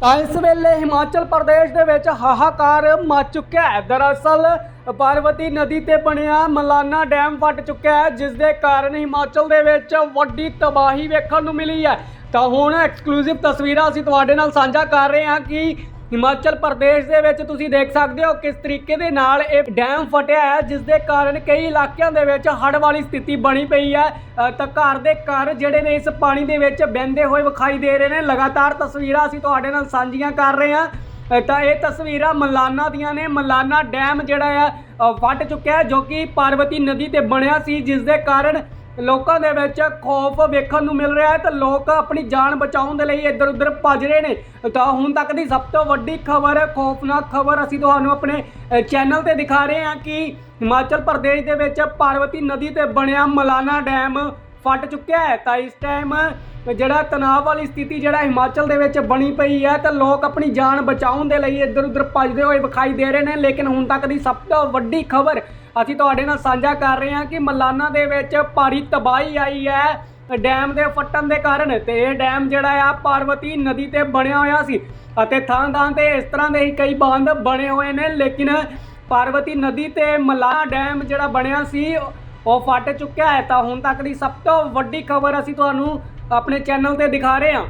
ਤਾਂ ਇਸ ਵੇਲੇ ਹਿਮਾਚਲ ਪ੍ਰਦੇਸ਼ ਦੇ ਵਿੱਚ ਹਾਹਾਕਾਰ ਮਚ ਚੁੱਕਿਆ ਹੈ। ਦਰਅਸਲ, ਪਾਰਵਤੀ ਨਦੀ ਤੇ ਬਣਿਆ ਮਲਾਨਾ ਡੈਮ ਫਟ ਚੁੱਕਿਆ ਹੈ, ਜਿਸ ਦੇ ਕਾਰਨ ਹਿਮਾਚਲ ਦੇ ਵਿੱਚ ਵੱਡੀ ਤਬਾਹੀ ਵੇਖਣ ਨੂੰ ਮਿਲੀ ਹੈ। ਤਾਂ ਹੁਣ ਐਕਸਕਲੂਸਿਵ ਤਸਵੀਰਾਂ ਅਸੀਂ ਤੁਹਾਡੇ ਨਾਲ ਸਾਂਝਾ ਕਰ ਰਹੇ ਹਾਂ ਕਿ ਹਿਮਾਚਲ ਪ੍ਰਦੇਸ਼ ਦੇ ਵਿੱਚ ਤੁਸੀਂ ਦੇਖ ਸਕਦੇ ਹੋ ਕਿਸ ਤਰੀਕੇ ਦੇ ਨਾਲ ਇਹ ਡੈਮ ਫਟਿਆ ਹੈ, ਜਿਸ ਦੇ ਕਾਰਨ ਕਈ ਇਲਾਕਿਆਂ ਦੇ ਵਿੱਚ ਹੜ੍ਹ ਵਾਲੀ ਸਥਿਤੀ ਬਣੀ ਪਈ ਹੈ। ਤਾਂ ਘਰ ਦੇ ਘਰ ਜਿਹੜੇ ਨੇ ਇਸ ਪਾਣੀ ਦੇ ਵਿੱਚ ਬਹਿੰਦੇ ਹੋਏ ਵਿਖਾਈ ਦੇ ਰਹੇ ਨੇ। ਲਗਾਤਾਰ ਤਸਵੀਰਾਂ ਅਸੀਂ ਤੁਹਾਡੇ ਨਾਲ ਸਾਂਝੀਆਂ ਕਰ ਰਹੇ ਹਾਂ। ਤਾਂ ਇਹ ਤਸਵੀਰਾਂ ਮਲਾਨਾ ਦੀਆਂ ਨੇ। ਮਲਾਨਾ ਡੈਮ ਜਿਹੜਾ ਆ ਫਟ ਚੁੱਕਿਆ ਜੋ ਕਿ ਪਾਰਵਤੀ ਨਦੀ ਤੇ ਬਣਿਆ ਸੀ, ਜਿਸ ਦੇ ਕਾਰਨ ਲੋਕਾਂ ਦੇ ਵਿੱਚ ਖੌਫ ਵੇਖਣ ਨੂੰ ਮਿਲ ਰਿਹਾ ਹੈ ਤੇ ਲੋਕ ਆਪਣੀ ਜਾਨ ਬਚਾਉਣ ਦੇ ਲਈ ਇੱਧਰ ਉੱਧਰ ਭੱਜ ਰਹੇ ਨੇ। ਤਾਂ ਹੁਣ ਤੱਕ ਦੀ ਸਭ ਤੋਂ ਵੱਡੀ ਖਬਰ, ਖੌਫਨਾਕ ਖਬਰ ਅਸੀਂ ਤੁਹਾਨੂੰ ਆਪਣੇ ਚੈਨਲ ਤੇ ਦਿਖਾ ਰਹੇ ਹਾਂ ਕਿ ਹਿਮਾਚਲ ਪ੍ਰਦੇਸ਼ ਦੇ ਵਿੱਚ ਪਾਰਵਤੀ ਨਦੀ ਤੇ ਬਣਿਆ ਮਲਾਨਾ ਡੈਮ। ਫਟ ਚੁੱਕਿਆ ਹੈ। ਤਾਂ ਇਸ ਟਾਈਮ ਜਿਹੜਾ ਤਣਾਅ ਵਾਲੀ ਸਥਿਤੀ ਜਿਹੜਾ ਹਿਮਾਚਲ ਦੇ ਵਿੱਚ ਬਣੀ ਪਈ ਹੈ, ਤਾਂ ਲੋਕ ਆਪਣੀ ਜਾਨ ਬਚਾਉਣ ਦੇ ਲਈ ਇੱਧਰ ਉੱਧਰ ਭੱਜਦੇ ਹੋਏ ਵਿਖਾਈ ਦੇ ਰਹੇ ਨੇ। ਲੇਕਿਨ ਹੁਣ ਤੱਕ ਦੀ ਸਭ ਤੋਂ ਵੱਡੀ ਖਬਰ ਅਸੀਂ ਤੁਹਾਡੇ ਨਾਲ ਸਾਂਝਾ ਕਰ ਰਹੇ ਹਾਂ ਕਿ ਮਲਾਨਾ ਦੇ ਵਿੱਚ ਭਾਰੀ ਤਬਾਹੀ ਆਈ ਹੈ ਡੈਮ ਦੇ ਫਟਣ ਦੇ ਕਾਰਨ। ਤੇ ਇਹ ਡੈਮ ਜਿਹੜਾ ਆ, ਪਾਰਵਤੀ ਨਦੀ ਤੇ ਬਣਿਆ ਹੋਇਆ ਸੀ ਅਤੇ ਥਾਂ ਥਾਂ ਤੇ ਇਸ ਤਰ੍ਹਾਂ ਦੇ ਹੀ ਕਈ ਬਾਂਧ ਬਣੇ ਹੋਏ ਨੇ। ਲੇਕਿਨ ਪਾਰਵਤੀ ਨਦੀ ਤੇ ਮਲਾਨਾ ਡੈਮ ਜਿਹੜਾ ਬਣਿਆ ਸੀ ਉਹ ਫਟ ਚੁੱਕਿਆ ਹੈ ਤਾਂ ਹੁਣ ਤੱਕ ਦੀ ਸਭ ਤੋਂ ਵੱਡੀ ਖਬਰ ਅਸੀਂ ਤੁਹਾਨੂੰ ਆਪਣੇ ਚੈਨਲ ਤੇ ਦਿਖਾ ਰਹੇ ਹਾਂ।